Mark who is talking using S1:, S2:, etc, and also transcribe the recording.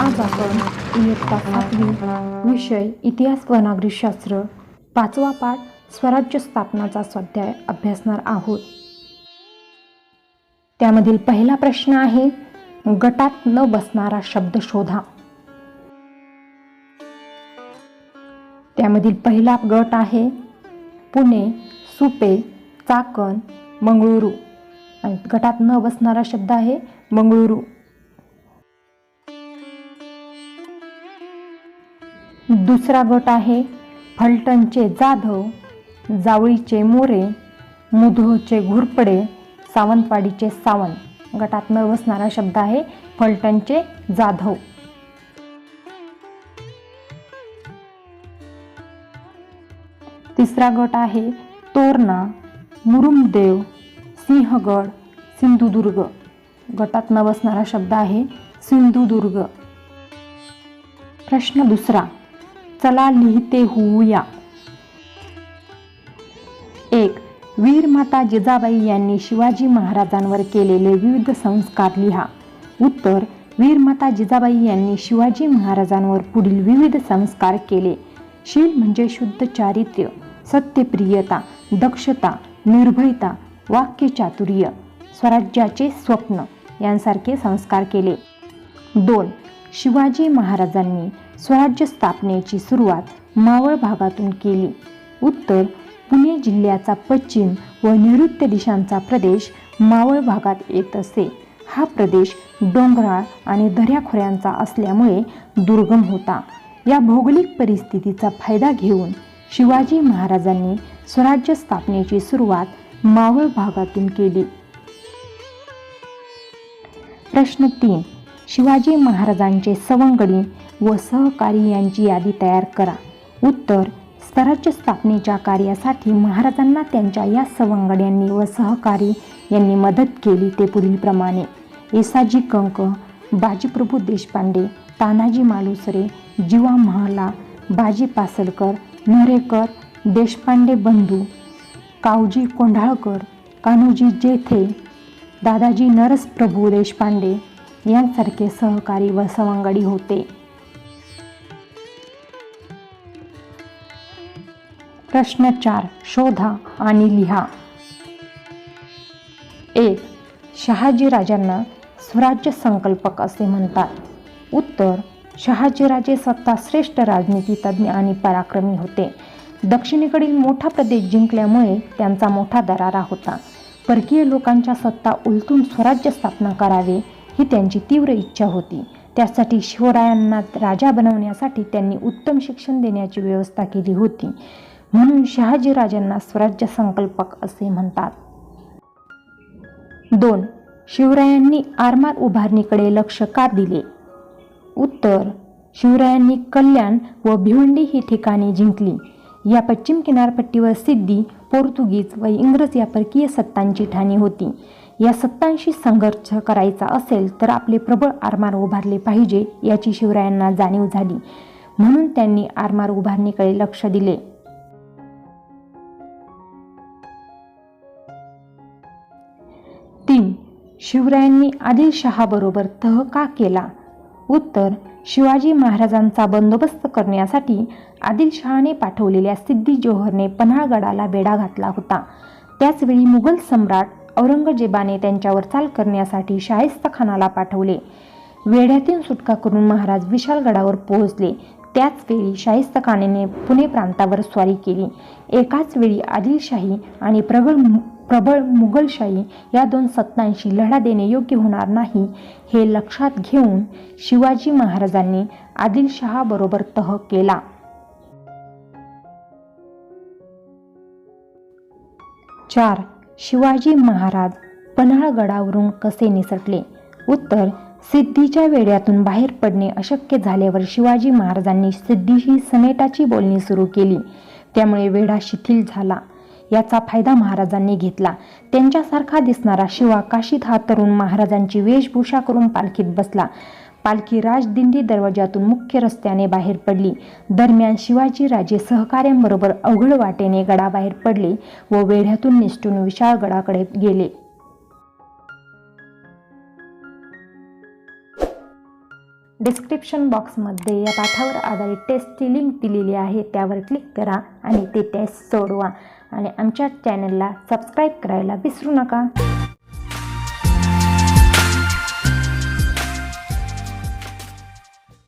S1: इयत्ता सातवी विषय इतिहास व नागरिकशास्त्र पाचवा पाठ स्वराज्य स्थापनाचा स्वाध्याय अभ्यासणार आहोत. त्यामधील पहिला प्रश्न आहे गटात न बसणारा शब्द शोधा. त्यामधील पहिला गट आहे पुणे सुपे चाकण मंगळुरू. आणि गटात न बसणारा शब्द आहे मंगळुरू. दुसरा गट आहे फलटणचे जाधव जावळीचे मोरे मुधोचे घुरपडे सावंतवाडीचे सावंत. गटात न बसणारा शब्द आहे फलटणचे जाधव. तिसरा गट आहे तोरणा मुरुमदेव सिंहगड सिंधुदुर्ग. गटात न बसणारा शब्द आहे सिंधुदुर्ग. प्रश्न दुसरा. चला लिहिते होऊया. एक वीर माता जिजाबाई यांनी शिवाजी महाराजांवर केलेले विविध संस्कार लिहा. उत्तर वीर माता जिजाबाई यांनी शिवाजी महाराजांवर पुढील विविध संस्कार केले. शील म्हणजे शुद्ध चारित्र्य सत्यप्रियता दक्षता निर्भयता वाक्यचातुर्य स्वराज्याचे स्वप्न यांसारखे संस्कार केले. दोन शिवाजी महाराजांनी स्वराज्य स्थापनेची सुरुवात मावळ भागातून केली. उत्तर पुणे जिल्ह्याचा पश्चिम व नैऋत्य दिशांचा प्रदेश मावळ भागात येत असे. हा प्रदेश डोंगराळ आणि दऱ्याखोऱ्यांचा असल्यामुळे दुर्गम होता. या भौगोलिक परिस्थितीचा फायदा घेऊन शिवाजी महाराजांनी स्वराज्य स्थापनेची सुरुवात मावळ भागातून केली. प्रश्न तीन. शिवाजी महाराजांचे सवंगडी व सहकारी यांची यादी तयार करा. उत्तर स्वराज्य स्थापनेच्या कार्यासाठी महाराजांना त्यांच्या या सवंगड्यांनी व सहकारी यांनी मदत केली ते पुढीलप्रमाणे. येसाजी कंक बाजीप्रभू देशपांडे तानाजी मालुसरे जीवा महाला बाजी पासलकर नरेकर देशपांडे बंधू कावजी कोंढाळकर कान्होजी जेथे दादाजी नरसप्रभू देशपांडे यांसारखे सहकारी व सवंगडी होते. प्रश्न चार शोधा आणि लिहा. एक शहाजीराजांना स्वराज्य संकल्पक असे म्हणतात. उत्तर शहाजीराजे स्वतः श्रेष्ठ राजनीतीतज्ञ आणि पराक्रमी होते. दक्षिणेकडील मोठा प्रदेश जिंकल्यामुळे त्यांचा मोठा दरारा होता. परकीय लोकांच्या सत्ता उलटून स्वराज्य स्थापना करावे ही त्यांची तीव्र इच्छा होती. त्यासाठी शिवरायांना राजा बनवण्यासाठी त्यांनी उत्तम शिक्षण देण्याची व्यवस्था केली होती. म्हणून शहाजीराजांना स्वराज्य संकल्पक असे म्हणतात. दोन. शिवरायांनी आरमार उभारणीकडे लक्ष का दिले? उत्तर. शिवरायांनी कल्याण व भिवंडी ही ठिकाणे जिंकली. या पश्चिम किनारपट्टीवर सिद्धी पोर्तुगीज व इंग्रज या परकीय सत्तांची ठाणी होती. या सत्तांशी संघर्ष करायचा असेल तर आपले प्रबळ आरमार उभारले पाहिजे याची शिवरायांना जाणीव झाली. म्हणून त्यांनी आरमार उभारणीकडे लक्ष दिले. तीन. शिवरायांनी आदिलशहाबरोबर तह का केला? उत्तर. शिवाजी महाराजांचा बंदोबस्त करण्यासाठी आदिलशहाने पाठवलेल्या सिद्धी जोहरने पन्हाळगडाला वेढा घातला होता. त्याचवेळी मुघल सम्राट औरंगजेबाने त्यांच्यावर चाल करण्यासाठी शाहिस्त खानाला पाठवले. वेढ्यातून सुटका करून महाराज विशालगडावर पोहोचले. त्याच वेळी शाहिस्तखानाने पुणे प्रांतावर स्वारी केली. एकाच वेळी आदिलशाही आणि प्रबळ प्रबळ मुघलशाही या दोन सत्तांशी लढा देणे योग्य होणार नाही हे लक्षात घेऊन शिवाजी महाराजांनी आदिलशहाबरोबर तह केला. चार शिवाजी महाराज पन्हाळगडावरून कसे निसटले? उत्तर सिद्धीच्या वेड्यातून बाहेर पडणे अशक्य झाल्यावर शिवाजी महाराजांनी सिद्धीशी समेटाची बोलणी सुरू केली. त्यामुळे वेढा शिथिल झाला. याचा फायदा महाराजांनी घेतला. त्यांच्यासारखा दिसणारा शिवा काशीत हा तरुण महाराजांची वेशभूषा करून पालखीत बसला. पालखी राजदिंडी दरवाजातून मुख्य रस्त्याने बाहेर पडली. दरम्यान शिवाजी राजे सहकाऱ्यांबरोबर अवघड वाटेने गडाबाहेर पडले व वेढ्यातून निसटून विशाळगडाकडे गेले. डिस्क्रिप्शन बॉक्समध्ये या पाठावर आधारित टेस्टची लिंक दिलेली आहे त्यावर क्लिक करा आणि ते टेस्ट सोडवा आणि आमच्या चॅनलला सबस्क्राईब करायला विसरू नका.